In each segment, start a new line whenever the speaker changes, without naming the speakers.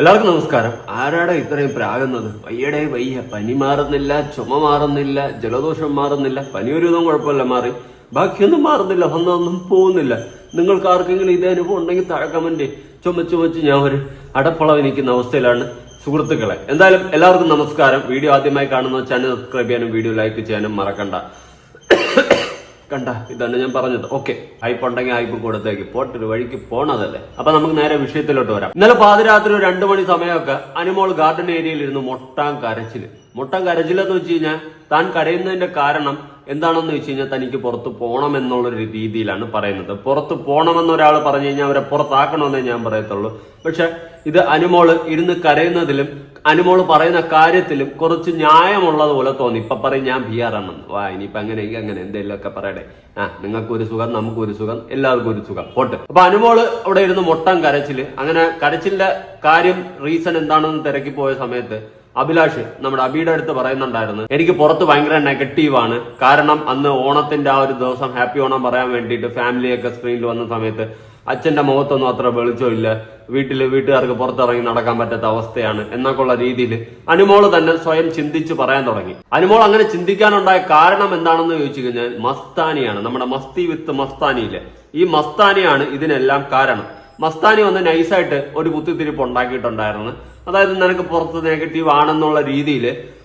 എല്ലാവർക്കും നമസ്കാരം. ആരാടാ ഇത്രയും പ്രാകുന്നത്? വയ്യടെ വയ്യ. പനി മാറുന്നില്ല ചുമ മാറുന്നില്ല ജലദോഷം മാറുന്നില്ല പനി ഒരു വിധം കുഴപ്പമില്ല മാറി. ബാക്കിയൊന്നും മാറുന്നില്ല ഒന്നൊന്നും പോകുന്നില്ല. നിങ്ങൾക്ക് ആർക്കെങ്കിലും ഇതേ അനുഭവം ഉണ്ടെങ്കിൽ താഴെ കമന്റ് ചുമച്ച് ഞാൻ ഒരു അടപ്പളവ് നിൽക്കുന്ന അവസ്ഥയിലാണ്. സുഹൃത്തുക്കളെ എന്തായാലും എല്ലാവർക്കും നമസ്കാരം. വീഡിയോ ആദ്യമായി കാണുന്ന ചാനൽ സബ്സ്ക്രൈബ് ചെയ്യാനും വീഡിയോ ലൈക്ക് ചെയ്യാനും മറക്കണ്ട. കണ്ട ഇതാണ് ഞാൻ പറഞ്ഞത്. ഓക്കെ ഹൈപ്പ് ഉണ്ടെങ്കിൽ ഹൈപ്പ് കൊടുത്തേക്ക് ഒരു വഴിക്ക് പോണതല്ലേ. അപ്പൊ നമുക്ക് നേരെ വിഷയത്തിലോട്ട് വരാം. ഇന്നലെ പാതിരാത്രി ഒരു രണ്ടു മണി സമയമൊക്കെ അനിമോൾ ഗാർഡൻ ഏരിയയിൽ ഇരുന്ന് മൊട്ടാൻ കരച്ചിൽ. മൊട്ടാൻ കരച്ചിലെന്ന് വെച്ച് കഴിഞ്ഞാൽ താൻ കരയുന്നതിന്റെ കാരണം എന്താണെന്ന് വെച്ച് കഴിഞ്ഞാൽ തനിക്ക് പുറത്ത് പോകണം എന്നുള്ളൊരു രീതിയിലാണ് പറയുന്നത്. പുറത്ത് പോകണമെന്ന് ഒരാൾ പറഞ്ഞു കഴിഞ്ഞാൽ അവരെ പുറത്താക്കണമെന്നേ ഞാൻ പറയത്തുള്ളൂ. പക്ഷെ ഇത് അനുമോൾ ഇരുന്ന് കരയുന്നതിലും അനുമോൾ പറയുന്ന കാര്യത്തിലും കുറച്ച് ന്യായമുള്ളത് പോലെ തോന്നി. ഇപ്പൊ പറയും ഞാൻ ബി ആർ ആണെന്ന്. വാ ഇനിയിപ്പോ അങ്ങനെയെങ്കിൽ അങ്ങനെ എന്തെങ്കിലുമൊക്കെ പറയട്ടെ ആ നിങ്ങൾക്ക് ഒരു സുഖം നമുക്ക് ഒരു സുഖം എല്ലാവർക്കും ഒരു സുഖം. പോട്ട്. അപ്പൊ അനുമോൾ അവിടെ ഇരുന്ന് മൊട്ടം കരച്ചിൽ. അങ്ങനെ കരച്ചിലിന്റെ കാര്യം റീസൺ എന്താണെന്ന് തിരക്കി പോയ സമയത്ത് അഭിലാഷ് നമ്മുടെ അബിയുടെ അടുത്ത് പറയുന്നുണ്ടായിരുന്നു. എനിക്ക് പുറത്ത് ഭയങ്കര നെഗറ്റീവാണ് കാരണം അന്ന് ഓണത്തിന്റെ ആ ഒരു ദിവസം ഹാപ്പി ഓണം പറയാൻ വേണ്ടിയിട്ട് ഫാമിലിയൊക്കെ സ്ക്രീനിൽ വന്ന സമയത്ത് അച്ഛന്റെ മുഖത്തൊന്നും അത്ര വെളിച്ചമില്ല വീട്ടിൽ വീട്ടുകാർക്ക് പുറത്തിറങ്ങി നടക്കാൻ പറ്റാത്ത അവസ്ഥയാണ്. എന്നൊക്കെയുള്ള രീതിയിൽ അനുമോൾ തന്നെ സ്വയം ചിന്തിച്ച് പറയാൻ തുടങ്ങി. അനുമോൾ അങ്ങനെ ചിന്തിക്കാനുണ്ടായ കാരണം എന്താണെന്ന് ചോദിച്ചു കഴിഞ്ഞാൽ മസ്താനിയാണ്. നമ്മുടെ മസ്തി വിത്ത് മസ്താനിയിലെ. ഈ മസ്താനിയാണ് ഇതിനെല്ലാം കാരണം. മസ്താനി വന്ന് നൈസായിട്ട് ഒരു കുത്തിത്തിരിപ്പ് ഉണ്ടാക്കിയിട്ടുണ്ടായിരുന്നു. അതായത് നിനക്ക് പുറത്ത് നെഗറ്റീവ് ആണെന്നുള്ള രീതിയിൽ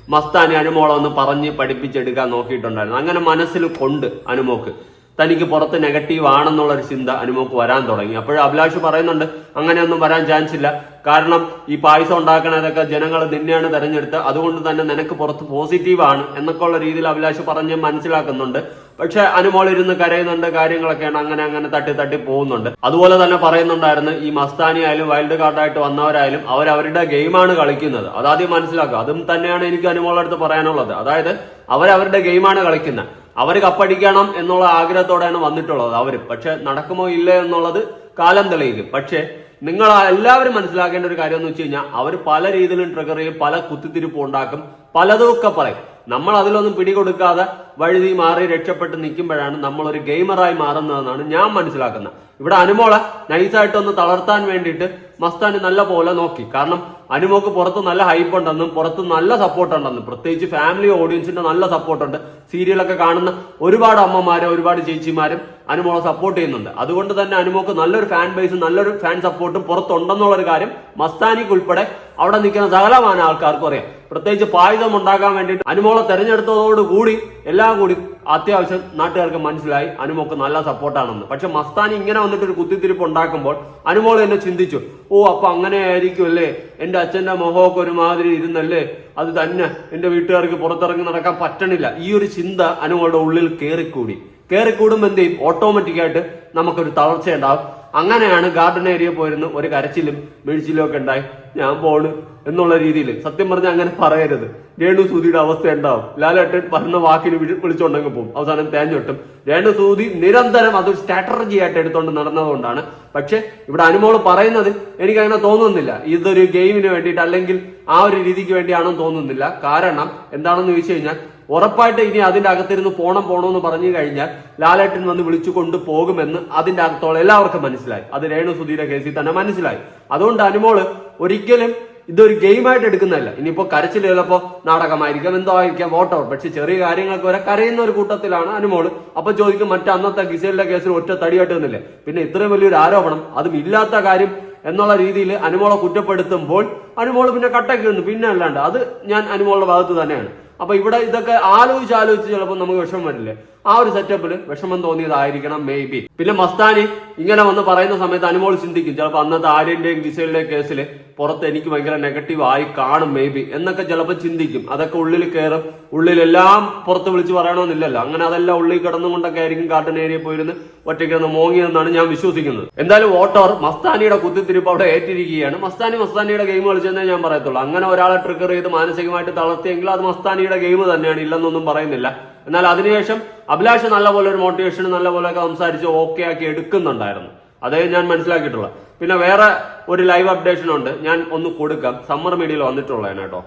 മസ്താനി അനുമോളെ ഒന്ന് പറഞ്ഞ് പഠിപ്പിച്ചെടുക്കാൻ നോക്കിയിട്ടുണ്ടായിരുന്നു. അങ്ങനെ മനസ്സിൽ കൊണ്ട് അനുമോക്ക്. തനിക്ക് പുറത്ത് നെഗറ്റീവ് ആണെന്നുള്ളൊരു ചിന്ത അനുമോക്ക് വരാൻ തുടങ്ങി. അപ്പോഴും അഭിലാഷ് പറയുന്നുണ്ട് അങ്ങനെയൊന്നും വരാൻ ചാൻസ് ഇല്ല. കാരണം ഈ പായസം ഉണ്ടാക്കണതൊക്കെ ജനങ്ങൾ നിന്നെയാണ് തെരഞ്ഞെടുത്ത്. അതുകൊണ്ട് തന്നെ നിനക്ക് പുറത്ത് പോസിറ്റീവ് ആണ് എന്നൊക്കെ ഉള്ള രീതിയിൽ അഭിലാഷ് പറഞ്ഞ് മനസ്സിലാക്കുന്നുണ്ട്. പക്ഷെ അനുമോൾ ഇരുന്ന് കരയുന്നുണ്ട് കാര്യങ്ങളൊക്കെയാണ് അങ്ങനെ അങ്ങനെ തട്ടി തട്ടി പോകുന്നുണ്ട്. അതുപോലെ തന്നെ പറയുന്നുണ്ടായിരുന്നു ഈ മസ്താനി ആയാലും വൈൽഡ് കാർഡായിട്ട് വന്നവരായാലും അവരവരുടെ ഗെയിമാണ് കളിക്കുന്നത്. അതാദ്യം മനസ്സിലാക്കുക. അതും തന്നെയാണ് എനിക്ക് അനുമോളടുത്ത് പറയാനുള്ളത്. അതായത് അവരവരുടെ ഗെയിമാണ് കളിക്കുന്നത്. അവർ കപ്പടിക്കണം എന്നുള്ള ആഗ്രഹത്തോടെയാണ് വന്നിട്ടുള്ളത് അവർ പക്ഷെ നടക്കുമോ ഇല്ല എന്നുള്ളത് കാലം തെളിയിക്കും. പക്ഷേ നിങ്ങൾ എല്ലാവരും മനസ്സിലാക്കേണ്ട ഒരു കാര്യം എന്ന് വെച്ച് കഴിഞ്ഞാൽ അവർ പല രീതിയിലും ട്രിഗർ ചെയ്യും പല കുത്തിത്തിരിപ്പ് ഉണ്ടാക്കും പലതുമൊക്കെ പറയും. നമ്മൾ അതിലൊന്നും പിടികൊടുക്കാതെ വഴുതി മാറി രക്ഷപ്പെട്ട് നിൽക്കുമ്പോഴാണ് നമ്മൾ ഒരു ഗെയിമറായി മാറുന്നതെന്നാണ് ഞാൻ മനസ്സിലാക്കുന്നത്. ഇവിടെ അനുമോളെ നൈസായിട്ടൊന്ന് തളർത്താൻ വേണ്ടിയിട്ട് മസ്താനി നല്ല പോലെ നോക്കി. കാരണം അനുമോക്ക് പുറത്ത് നല്ല ഹൈപ്പ് ഉണ്ടെന്നും പുറത്ത് നല്ല സപ്പോർട്ട് ഉണ്ടെന്നും പ്രത്യേകിച്ച് ഫാമിലി ഓഡിയൻസിന്റെ നല്ല സപ്പോർട്ട് ഉണ്ട്. സീരിയലൊക്കെ കാണുന്ന ഒരുപാട് അമ്മമാരും ഒരുപാട് ചേച്ചിമാരും അനുമോളെ സപ്പോർട്ട് ചെയ്യുന്നുണ്ട്. അതുകൊണ്ട് തന്നെ അനുമോക്ക് നല്ലൊരു ഫാൻ ബേസും നല്ലൊരു ഫാൻ സപ്പോർട്ടും പുറത്തുണ്ടെന്നുള്ള ഒരു കാര്യം മസ്താനിക്ക് ഉൾപ്പെടെ അവിടെ നിൽക്കുന്ന സകലമാന ആൾക്കാർക്കും അറിയാം. പ്രത്യേകിച്ച് പായുധം ഉണ്ടാക്കാൻ വേണ്ടിയിട്ട് അനുമോളെ തെരഞ്ഞെടുത്തതോടുകൂടി എല്ലാം കൂടി അത്യാവശ്യം നാട്ടുകാർക്ക് മനസ്സിലായി. അനുമോക്ക് നല്ല സപ്പോർട്ടാണെന്ന് പക്ഷെ മസ്താനി ഇങ്ങനെ വന്നിട്ട് ഒരു കുത്തിത്തിരിപ്പ് ഉണ്ടാക്കുമ്പോൾ അനുമോൾ എന്നെ ചിന്തിച്ചു. ഓ അപ്പൊ അങ്ങനെ ആയിരിക്കും അല്ലേ എന്റെ അച്ഛന്റെ മുഖമൊക്കെ ഒരുമാതിരി ഇരുന്നല്ലേ? അത് തന്നെ എന്റെ വീട്ടുകാർക്ക് പുറത്തിറങ്ങി നടക്കാൻ പറ്റണില്ല. ഈ ഒരു ചിന്ത അനുമോളുടെ ഉള്ളിൽ കയറിക്കൂടി കയറിക്കൂടുമ്പോൾ എന്ത് ചെയ്യും? ഓട്ടോമാറ്റിക് ആയിട്ട് നമുക്കൊരു തളർച്ച ഉണ്ടാവും അങ്ങനെയാണ് ഗാർഡൻ ഏരിയ പോയിരുന്ന ഒരു കരച്ചിലും വീഴ്ചയിലും ഒക്കെ ഉണ്ടായി. ഞാൻ പോണ് എന്നുള്ള രീതിയിൽ. സത്യം പറഞ്ഞാൽ അങ്ങനെ പറയരുത്. രേണു സൂതിയുടെ അവസ്ഥ ഉണ്ടാവും. ലാലേട്ടൻ പറഞ്ഞ വാക്കിന് വിളിച്ചുണ്ടെങ്കിൽ പോകും. അവസാനം തേഞ്ഞൊട്ടും രേണു സൂതി നിരന്തരം അതൊരു സ്ട്രാറ്റജി ആയിട്ട് എടുത്തുകൊണ്ട് നടന്നതുകൊണ്ടാണ്. പക്ഷെ ഇവിടെ അനുമോൾ പറയുന്നത് എനിക്ക് അങ്ങനെ തോന്നുന്നില്ല. ഇതൊരു ഗെയിമിന് വേണ്ടിയിട്ട് അല്ലെങ്കിൽ ആ ഒരു രീതിക്ക് വേണ്ടിയാണെന്ന് തോന്നുന്നില്ല. കാരണം എന്താണെന്ന് ചോദിച്ചു കഴിഞ്ഞാൽ ഉറപ്പായിട്ട് ഇനി അതിന്റെ അകത്തിരുന്ന് പോണം പോണമെന്ന് പറഞ്ഞു കഴിഞ്ഞാൽ ലാലേട്ടൻ വന്ന് വിളിച്ചു കൊണ്ട് പോകുമെന്ന് അതിന്റെ അകത്തോളം എല്ലാവർക്കും മനസ്സിലായി. അത് രേണു സുധീര കേസിൽ തന്നെ മനസ്സിലായി. അതുകൊണ്ട് അനുമോൾ ഒരിക്കലും ഇതൊരു ഗെയിമായിട്ട് എടുക്കുന്നതല്ല. ഇനിയിപ്പോ കരച്ചിൽ ചിലപ്പോ നാടകമായിരിക്കാം എന്തോ ആയിരിക്കാം വോട്ടോ. പക്ഷെ ചെറിയ കാര്യങ്ങളൊക്കെ വരെ കരയുന്ന ഒരു കൂട്ടത്തിലാണ് അനുമോൾ. അപ്പൊ ചോദിക്കും മറ്റേ അന്നത്തെ ഗിസേലിന്റെ കേസിൽ ഒറ്റ തടിയായിട്ട് നിന്നില്ലേ പിന്നെ ഇത്രയും വലിയൊരു ആരോപണം അതും ഇല്ലാത്ത കാര്യം എന്നുള്ള രീതിയിൽ അനുമോളെ കുറ്റപ്പെടുത്തുമ്പോൾ അനുമോൾ പിന്നെ കട്ടയ്ക്ക് നിന്നു പിന്നെ അല്ലാണ്ട് അത് ഞാൻ അനുമോളുടെ ഭാഗത്ത് തന്നെയാണ്. അപ്പൊ ഇവിടെ ഇതൊക്കെ ആലോചിച്ച് ആലോചിച്ച് ചിലപ്പോൾ നമുക്ക് വിഷമം വരില്ലേ? ആ ഒരു സെറ്റപ്പിൽ വിഷമം തോന്നിയതായിരിക്കണം മേ ബി പിന്നെ മസ്താനി ഇങ്ങനെ വന്ന് പറയുന്ന സമയത്ത് അനുമോൾ ചിന്തിക്കും ചിലപ്പോൾ അന്നത്തെ ആര്യന്റെയും ഗിസയുടെയും കേസിൽ പുറത്ത് എനിക്ക് ഭയങ്കര നെഗറ്റീവ് ആയി കാണും മേ ബി എന്നൊക്കെ ചിലപ്പോൾ ചിന്തിക്കും. അതൊക്കെ ഉള്ളിൽ കയറും ഉള്ളിലെല്ലാം പുറത്ത് വിളിച്ച് പറയണമെന്നില്ലല്ലോ. അങ്ങനെ അതെല്ലാം ഉള്ളിൽ കിടന്നുകൊണ്ടൊക്കെ ആയിരിക്കും കാട്ടൻ ഏരിയ പോയിരുന്ന് ഒറ്റയ്ക്ക് മോങ്ങിയെന്നാണ് ഞാൻ വിശ്വസിക്കുന്നത്. എന്തായാലും വോട്ടോർ മസ്താനിയുടെ കുത്തിത്തിരിപ്പ് അവിടെ ഏറ്റിരിക്കുകയാണ്. മസ്താനി മസ്താനിയുടെ ഗെയിം കളിച്ചെന്നേ ഞാൻ പറയത്തുള്ളൂ. അങ്ങനെ ഒരാളെ ട്രിഗർ ചെയ്ത് മാനസികമായിട്ട് തളർത്തിയെങ്കിൽ അത് മസ്താനിയുടെ ഗെയിം തന്നെയാണ് ഇല്ലെന്നൊന്നും പറയുന്നില്ല. എന്നാൽ അതിനുശേഷം അഭിലാഷ് നല്ലപോലെ ഒരു മോട്ടിവേഷൻ നല്ലപോലെ ഒക്കെ സംസാരിച്ച് ഓക്കെ ആക്കി എടുക്കുന്നുണ്ടായിരുന്നു. അതേ ഞാൻ മനസ്സിലാക്കിയിട്ടുള്ള പിന്നെ വേറെ ഒരു ലൈവ് അപ്ഡേഷൻ ഉണ്ട്. ഞാൻ ഒന്ന് കൊടുക്കാം. സമ്മർ മീഡിയയിൽ വന്നിട്ടുള്ളതാണ് കേട്ടോ.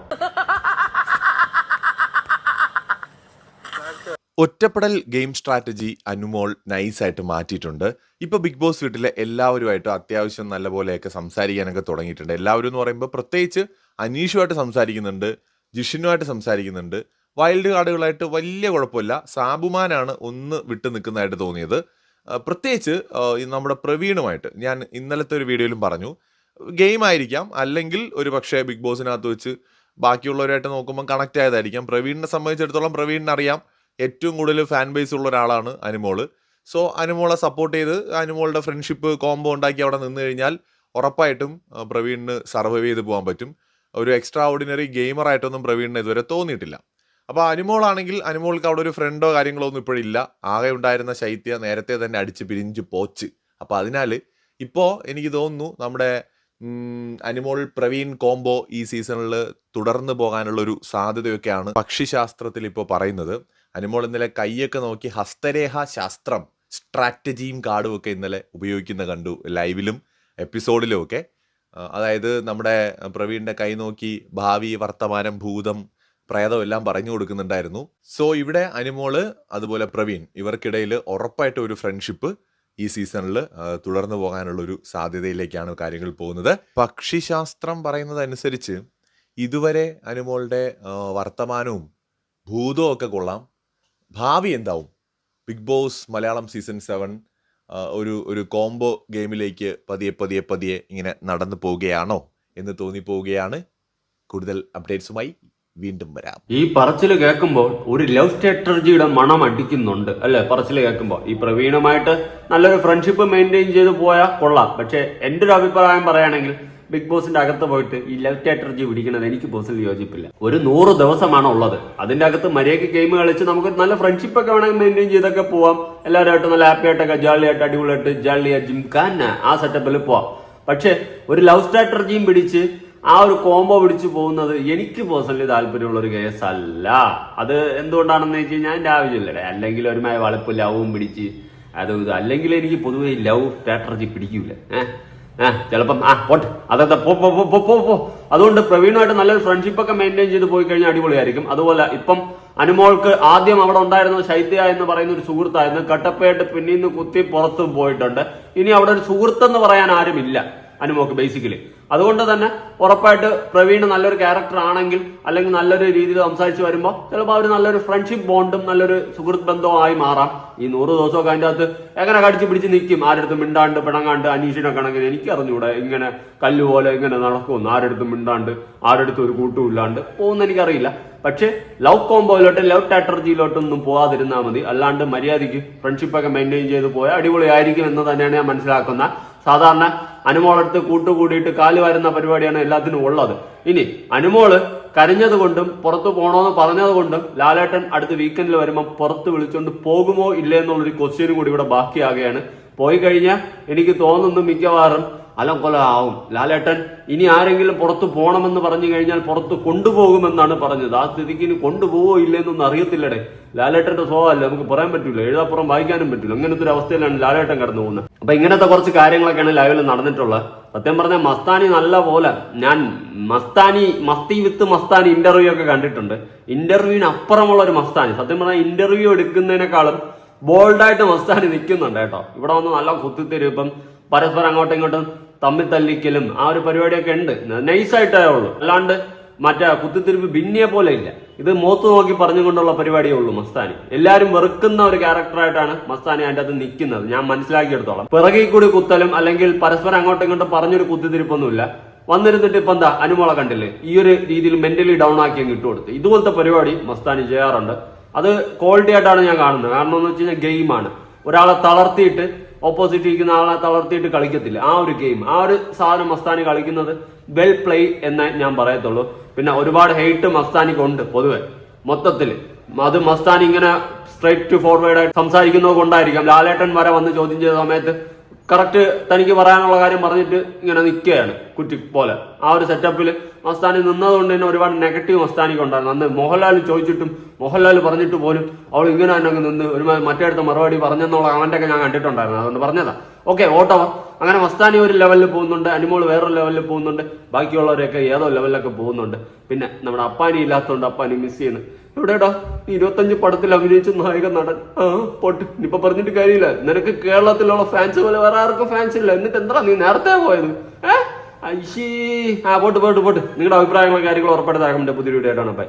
ഒറ്റപ്പെടൽ ഗെയിം സ്ട്രാറ്റജി അനുമോൾ നൈസായിട്ട് മാറ്റിയിട്ടുണ്ട്. ഇപ്പോൾ ബിഗ് ബോസ് വീട്ടിലെ എല്ലാവരുമായിട്ടും അത്യാവശ്യം നല്ലപോലെയൊക്കെ സംസാരിക്കാനൊക്കെ തുടങ്ങിയിട്ടുണ്ട്. എല്ലാവരും എന്ന് പറയുമ്പോൾ പ്രത്യേകിച്ച് അനീഷുമായിട്ട് സംസാരിക്കുന്നുണ്ട് ജിഷിനുമായിട്ട് സംസാരിക്കുന്നുണ്ട്. വൈൽഡ് കാർഡുകളായിട്ട് വലിയ കുഴപ്പമില്ല. സാബുമാനാണ് ഒന്ന് വിട്ടു നിൽക്കുന്നതായിട്ട് തോന്നിയത്. പ്രത്യേകിച്ച് നമ്മുടെ പ്രവീണുമായിട്ട് ഞാൻ ഇന്നലത്തെ ഒരു വീഡിയോയിലും പറഞ്ഞു. ഗെയിം ആയിരിക്കാം അല്ലെങ്കിൽ ഒരു പക്ഷേ ബിഗ് ബോസിനകത്ത് വെച്ച് ബാക്കിയുള്ളവരായിട്ട് നോക്കുമ്പോൾ കണക്റ്റ് ആയതായിരിക്കാം. പ്രവീണിനെ സംബന്ധിച്ചിടത്തോളം പ്രവീണിനെ അറിയാം. ഏറ്റവും കൂടുതൽ ഫാൻ ബേസ് ഉള്ള ഒരാളാണ് അനുമോൾ. സോ അനുമോളെ സപ്പോർട്ട് ചെയ്ത് അനുമോളുടെ ഫ്രണ്ട്ഷിപ്പ് കോംബോ ഉണ്ടാക്കി അവിടെ നിന്ന് കഴിഞ്ഞാൽ ഉറപ്പായിട്ടും പ്രവീണിന് സർവൈവ് ചെയ്ത് പോകാൻ പറ്റും. ഒരു എക്സ്ട്രാ ഓർഡിനറി ഗെയിമറായിട്ടൊന്നും പ്രവീണിന് ഇതുവരെ തോന്നിയിട്ടില്ല. അപ്പോൾ അനുമോളാണെങ്കിൽ അനുമോൾക്ക് അവിടെ ഒരു ഫ്രണ്ടോ കാര്യങ്ങളോ ഒന്നും ഇപ്പോഴില്ല. ആകെ ഉണ്ടായിരുന്ന ശൈത്യ നേരത്തെ തന്നെ അടിച്ച് പിരിഞ്ച് പോച്ച്. അപ്പോൾ അതിനാൽ ഇപ്പോൾ എനിക്ക് തോന്നുന്നു നമ്മുടെ അനിമോൾ പ്രവീൺ കോംബോ ഈ സീസണിൽ തുടർന്ന് പോകാനുള്ള ഒരു സാധ്യതയൊക്കെയാണ് പക്ഷിശാസ്ത്രത്തിൽ ഇപ്പോൾ പറയുന്നത്. അനിമോൾ ഇന്നലെ കൈയൊക്കെ നോക്കി ഹസ്തരേഖ ശാസ്ത്രം സ്ട്രാറ്റജിയും കാർഡും ഒക്കെ ഇന്നലെ ഉപയോഗിക്കുന്ന കണ്ടു ലൈവിലും എപ്പിസോഡിലും ഒക്കെ. അതായത് നമ്മുടെ പ്രവീണിന്റെ കൈ നോക്കി ഭാവി വർത്തമാനം ഭൂതം പ്രേതം എല്ലാം പറഞ്ഞു കൊടുക്കുന്നുണ്ടായിരുന്നു. സോ ഇവിടെ അനുമോൾ അതുപോലെ പ്രവീൺ ഇവർക്കിടയിൽ ഉറപ്പായിട്ട് ഒരു ഫ്രണ്ട്ഷിപ്പ് ഈ സീസണിൽ തുടർന്നു പോകാനുള്ള ഒരു സാധ്യതയിലേക്കാണ് കാര്യങ്ങൾ പോകുന്നത്. പക്ഷിശാസ്ത്രം പറയുന്നത് അനുസരിച്ച് ഇതുവരെ അനുമോളുടെ വർത്തമാനവും ഭൂതവും ഒക്കെ കൊള്ളാം. ഭാവി എന്താവും? Big boss Malayalam season seven ഒരു ഒരു കോംബോ ഗെയിമിലേക്ക് പതിയെ പതിയെ പതിയെ ഇങ്ങനെ നടന്നു പോവുകയാണോ എന്ന് തോന്നിപ്പോവുകയാണ്. കൂടുതൽ അപ്ഡേറ്റ്സുമായി വീണ്ടും വരാം.
ഈ പറച്ചിൽ കേൾക്കുമ്പോൾ ഒരു ലവ് സ്ട്രാറ്റജിയുടെ മണം അടിക്കുന്നുണ്ട്. അല്ലെ? പറച്ചിൽ കേൾക്കുമ്പോൾ. ഈ പ്രവീണുമായിട്ട് നല്ലൊരു ഫ്രണ്ട്ഷിപ്പ് മെയിന്റെയിൻ ചെയ്ത് പോയാൽ കൊള്ളാം. പക്ഷേ എന്റെ ഒരു അഭിപ്രായം പറയുകയാണെങ്കിൽ ബിഗ് ബോസിന്റെ അകത്ത് പോയിട്ട് ഈ ലവ് സ്ട്രാറ്റജി പിടിക്കുന്നത് എനിക്ക് പേഴ്സണലി യോജിപ്പില്ല. ഒരു നൂറ് ദിവസമാണ് ഉള്ളത്. അതിന്റെ അകത്ത് മര്യാദയ്ക്ക് ഗെയിം കളിച്ച് നമുക്ക് നല്ല ഫ്രണ്ട്ഷിപ്പ് ഒക്കെ വേണമെങ്കിൽ മെയിന്റെയിൻ ചെയ്തൊക്കെ പോവാം. എല്ലാവരുമായിട്ട് നല്ല ഹാപ്പി ആയിട്ടൊക്കെ ജാളിയായിട്ട് അടിപൊളിയായിട്ട് ജാളിയ ജിംഖാന ആ സെറ്റപ്പിൽ പോവാം. പക്ഷെ ഒരു ലവ് സ്ട്രാറ്റജിയും പിടിച്ച് ആ ഒരു കോംബോ പിടിച്ചു പോകുന്നത് എനിക്ക് പേഴ്സണലി താല്പര്യമുള്ള ഒരു കേസ് അല്ല. അത് എന്തുകൊണ്ടാണെന്ന് വെച്ച് കഴിഞ്ഞാൽ എന്റെ ആവശ്യമില്ലടെ. അല്ലെങ്കിൽ ഒരുമായ വളപ്പ് ലവും പിടിച്ച് അതും ഇത്. അല്ലെങ്കിൽ എനിക്ക് പൊതുവേ ലവ് സ്ട്രാറ്റജി പിടിക്കൂല. ഏഹ് ഏഹ് ചിലപ്പം ആ പോട്ട്. അതെ പോ പോ പോ പോ പോ അതുകൊണ്ട് പ്രവീണുമായിട്ട് നല്ലൊരു ഫ്രണ്ട്ഷിപ്പ് ഒക്കെ മെയിന്റെയിൻ ചെയ്ത് പോയി കഴിഞ്ഞാൽ അടിപൊളിയായിരിക്കും. അതുപോലെ ഇപ്പം അനുമോൾക്ക് ആദ്യം അവിടെ ഉണ്ടായിരുന്ന ശൈത്യ എന്ന് പറയുന്ന ഒരു സുഹൃത്തായിരുന്നു. കട്ടപ്പയായിട്ട് പിന്നീന്ന് കുത്തി പുറത്തും പോയിട്ടുണ്ട്. ഇനി അവിടെ ഒരു സുഹൃത്തെന്ന് പറയാൻ ആരുമില്ല അനുമോൾക്ക് ബേസിക്കലി അതുകൊണ്ട് തന്നെ ഉറപ്പായിട്ട് പ്രവീൺ നല്ലൊരു ക്യാരക്ടർ ആണെങ്കിൽ അല്ലെങ്കിൽ നല്ലൊരു രീതിയിൽ സംസാരിച്ച് വരുമ്പോൾ ചിലപ്പോൾ അവർ നല്ലൊരു ഫ്രണ്ട്ഷിപ്പ് ബോണ്ടും നല്ലൊരു സുഹൃത്ത് ബന്ധവും ആയി മാറാം. ഈ നൂറ് ദിവസമൊക്കെ അതിന്റെ അകത്ത് എങ്ങനെ കടിച്ച് പിടിച്ച് നിൽക്കും? ആരടുത്ത് മിണ്ടാണ്ട് പിണങ്ങാണ്ട് അനീഷിനെ കണക്കിന് എനിക്ക് അറിഞ്ഞൂടെ ഇങ്ങനെ കല്ല് പോലെ ഇങ്ങനെ നടക്കുമെന്ന്. ആരടുത്തും മിണ്ടാണ്ട് ആരടുത്തും ഒരു കൂട്ടും ഇല്ലാണ്ട് പോകുന്ന എനിക്കറിയില്ല. പക്ഷേ ലവ് കോംബോയിലോട്ട് ലവ് ടാറ്റർജിയിലോട്ടൊന്നും പോകാതിരുന്നാൽ മതി. അല്ലാണ്ട് മര്യാദയ്ക്ക് ഫ്രണ്ട്ഷിപ്പൊക്കെ മെയിന്റെയിൻ ചെയ്ത് പോയാൽ അടിപൊളിയായിരിക്കും എന്ന് തന്നെയാണ് ഞാൻ മനസ്സിലാക്കുന്ന സാധാരണ അനുമോളടുത്ത് കൂട്ടുകൂടിയിട്ട് കാൽ വരുന്ന പരിപാടിയാണ് എല്ലാത്തിനും ഉള്ളത്. ഇനി അനുമോൾ കരഞ്ഞത് കൊണ്ടും പുറത്തു പോകണമെന്ന് പറഞ്ഞത് കൊണ്ടും ലാലേട്ടൻ അടുത്ത വീക്കെൻഡിൽ വരുമ്പോൾ പുറത്ത് വിളിച്ചുകൊണ്ട് പോകുമോ ഇല്ലേ എന്നുള്ളൊരു ക്വസ്റ്റ്യനും കൂടി ഇവിടെ ബാക്കിയാകുകയാണ് പോയി കഴിഞ്ഞാൽ എനിക്ക് തോന്നുന്നു മിക്കവാറും അലംകൊല ആവും ലാലേട്ടൻ ഇനി ആരെങ്കിലും പുറത്ത് പോകണമെന്ന് പറഞ്ഞു കഴിഞ്ഞാൽ പുറത്ത് കൊണ്ടുപോകുമെന്നാണ് പറഞ്ഞത്. ആ സ്ഥിതിക്ക് ഇനി കൊണ്ടുപോകോ ഇല്ലെന്നൊന്നും അറിയത്തില്ലടേ. ലാലേട്ടന്റെ സ്വഭാവമല്ല? നമുക്ക് പറയാൻ പറ്റില്ല എഴുതാപ്പുറം വായിക്കാനും പറ്റില്ല അങ്ങനത്തെ ഒരു അവസ്ഥയിലാണ് ലാലേട്ടൻ കടന്നു പോകുന്നത്. അപ്പൊ ഇങ്ങനത്തെ കുറച്ച് കാര്യങ്ങളൊക്കെയാണ് ലൈവിൽ നടന്നിട്ടുള്ളത്. സത്യം പറഞ്ഞാൽ മസ്താനി നല്ല പോലെ ഞാൻ മസ്താനി മസ്തി വിത്ത് മസ്താനി ഇന്റർവ്യൂ ഒക്കെ കണ്ടിട്ടുണ്ട്. ഇന്റർവ്യൂവിന് അപ്പുറമുള്ള ഒരു മസ്താനി. സത്യം പറഞ്ഞാൽ ഇന്റർവ്യൂ എടുക്കുന്നതിനേക്കാളും ബോൾഡായിട്ട് മസ്താനി നിൽക്കുന്നുണ്ട് കേട്ടോ. ഇവിടെ വന്ന് നല്ല കുത്തിത്തരും ഇപ്പം പരസ്പരം അങ്ങോട്ടും ഇങ്ങോട്ടും തമ്മിൽ തല്ലിക്കലും ആ ഒരു പരിപാടിയൊക്കെ ഉണ്ട്. നൈസായിട്ടേ ഉള്ളൂ. അല്ലാണ്ട് മറ്റേ കുത്തിത്തിരിപ്പ് ബിന്നിയെ പോലെ ഇല്ല. ഇത് മോത്ത് നോക്കി പറഞ്ഞുകൊണ്ടുള്ള പരിപാടിയേ ഉള്ളൂ മസ്താനി. എല്ലാവരും വെറുക്കുന്ന ഒരു ക്യാരക്ടറായിട്ടാണ് മസ്താനി അതിന്റെ അത് നിൽക്കുന്നത്. ഞാൻ മനസ്സിലാക്കിയെടുത്തോളം. പിറകിൽ കൂടി കുത്തലും അല്ലെങ്കിൽ പരസ്പരം അങ്ങോട്ടും ഇങ്ങോട്ടും പറഞ്ഞൊരു കുത്തിത്തിരിപ്പൊന്നുമില്ല. വന്നിരുന്നിട്ട് ഇപ്പൊ എന്താ അനുമോള കണ്ടില്ലേ? ഈ ഒരു രീതിയിൽ മെന്റലി ഡൗൺ ആക്കി അങ്ങ് ഇട്ടുകൊടുത്ത് ഇതുപോലത്തെ പരിപാടി മസ്താനി ചെയ്യാറുണ്ട്. അത് ക്വാളിറ്റി ആയിട്ടാണ് ഞാൻ കാണുന്നത്. കാരണം എന്ന് വെച്ച് കഴിഞ്ഞാൽ ഗെയിമാണ് ഒരാളെ തളർത്തിയിട്ട് ഓപ്പോസിറ്റ് ഇരിക്കുന്ന ആളെ തളർത്തിയിട്ട് കളിക്കത്തില്ല. ആ ഒരു ഗെയിം ആ ഒരു സാധനം മസ്താനി കളിക്കുന്നത് വെൽ പ്ലേ എന്ന് ഞാൻ പറയത്തുള്ളൂ. പിന്നെ ഒരുപാട് ഹെയ്റ്റ് മസ്താനിക്കുണ്ട് പൊതുവെ. മൊത്തത്തിൽ അത് മസ്താനി ഇങ്ങനെ സ്ട്രൈറ്റ് ഫോർവേഡ് ആയിട്ട് സംസാരിക്കുന്നത് കൊണ്ടായിരിക്കാം. ലാലേട്ടൻ വരെ വന്ന് ചോദ്യം ചെയ്ത സമയത്ത് കറക്റ്റ് തനിക്ക് പറയാനുള്ള കാര്യം പറഞ്ഞിട്ട് ഇങ്ങനെ നിൽക്കുകയാണ് കുറ്റി പോലെ. ആ ഒരു സെറ്റപ്പിൽ മസ്താനി നിന്നതുകൊണ്ട് തന്നെ ഒരുപാട് നെഗറ്റീവ് മസ്താനിക്ക് ഉണ്ടായിരുന്നു. അന്ന് മോഹൻലാൽ ചോദിച്ചിട്ടും മോഹൻലാൽ പറഞ്ഞിട്ട് പോലും അവൾ ഇങ്ങനെ തന്നെ നിന്ന് ഒരു അടുത്ത മറുപടി പറഞ്ഞെന്നുള്ള കമന്റൊക്കെ ഞാൻ കണ്ടിട്ടുണ്ടായിരുന്നു. അതുകൊണ്ട് പറഞ്ഞതാ. ഓക്കെ ഓട്ടോ അങ്ങനെ മസ്താനി ഒരു ലെവലിൽ പോകുന്നുണ്ട്. അനിമോൾ വേറൊരു ലെവലിൽ പോകുന്നുണ്ട്. ബാക്കിയുള്ളവരൊക്കെ ഏതോ ലെവലിലൊക്കെ പോകുന്നുണ്ട്. പിന്നെ നമ്മുടെ അപ്പാനി ഇല്ലാത്തതുകൊണ്ട് അപ്പാനി മിസ് ചെയ്യുന്നു. എവിടെടാ? ഇരുപത്തഞ്ച് പടത്തിൽ അഭിനയിച്ച നായക നടൻ. ആ പൊട്ട്. ഇനിയിപ്പൊ പറഞ്ഞിട്ട് കാര്യമില്ല. നിനക്ക് കേരളത്തിലുള്ള ഫാൻസ് പോലെ വേറെ ആർക്കും ഫാൻസ് ഇല്ല. എന്നിട്ട് എന്താ നീ നേരത്തെ പോയത്? ഏ? ഐശീ. ആ പോട്ട് പോട്ട് പോട്ട്. നിങ്ങളുടെ അഭിപ്രായങ്ങളും കാര്യങ്ങളും ഉറപ്പായിട്ട് താഴെ പുതിയ വീഡിയോ ആയിട്ടാണ് ബൈ